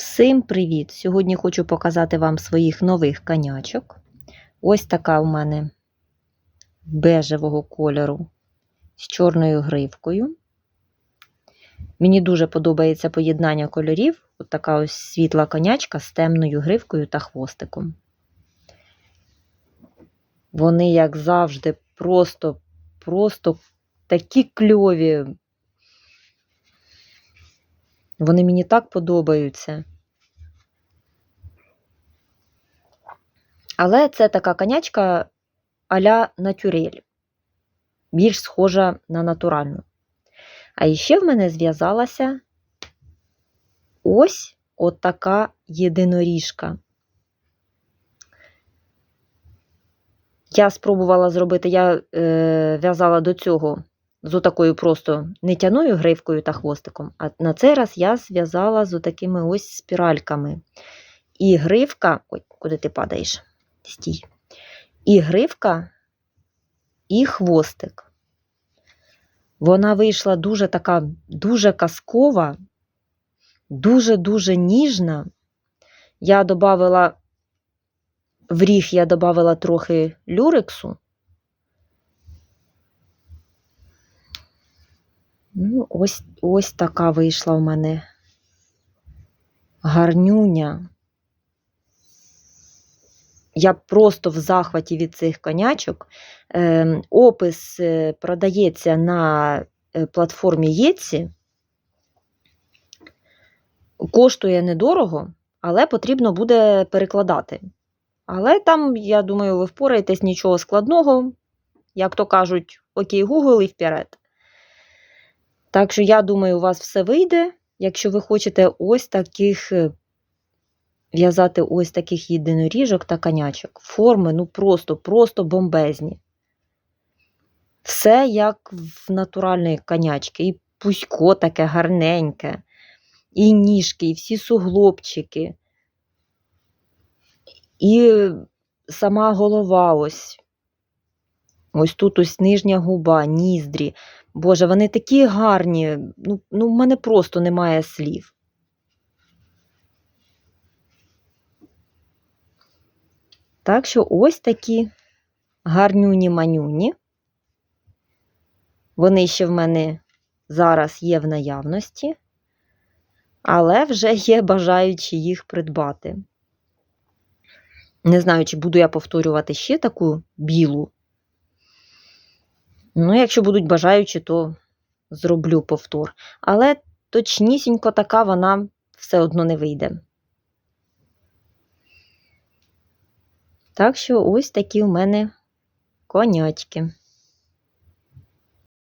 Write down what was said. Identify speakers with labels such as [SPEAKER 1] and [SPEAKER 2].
[SPEAKER 1] Всім привіт! Сьогодні хочу показати вам своїх нових конячок. Ось така в мене бежевого кольору з чорною гривкою. Мені дуже подобається поєднання кольорів. От така ось світла конячка з темною гривкою та хвостиком. Вони, як завжди, просто, просто такі кльові. Вони мені так подобаються. Але це така конячка а-ля натюрель, більш схожа на натуральну. А ще в мене зв'язалася ось от єдиноріжка. Я спробувала зробити, я е, в'язала до цього з отакою просто нитяною гривкою та хвостиком, а на цей раз я зв'язала з отакими ось спіральками. І гривка, ой, куди ти падаєш? Стій. І гривка, і хвостик. Вона вийшла дуже така, дуже казкова, дуже-дуже ніжна. Я додавала в ріг я додавала трохи люрексу. Ну, ось, ось така вийшла в мене гарнюня. Я просто в захваті від цих конячок. Е, опис продається на е, платформі Єці. Коштує недорого, але потрібно буде перекладати. Але там, я думаю, ви впораєтесь нічого складного, як то кажуть, окей, Google і вперед. Так що, я думаю, у вас все вийде, якщо ви хочете ось таких в'язати ось таких єдиноріжок та конячок. Форми, ну просто, просто бомбезні. Все як в натуральної конячки. І пусько таке гарненьке, і ніжки, і всі суглобчики. І сама голова ось. Ось тут ось нижня губа, ніздрі. Боже, вони такі гарні. Ну, ну в мене просто немає слів. Так що ось такі гарнюні-манюні. Вони ще в мене зараз є в наявності, але вже є бажаючі їх придбати. Не знаю, чи буду я повторювати ще таку білу. Ну, якщо будуть бажаючі, то зроблю повтор. Але точнісінько така вона все одно не вийде. Так що ось такі в мене конячки.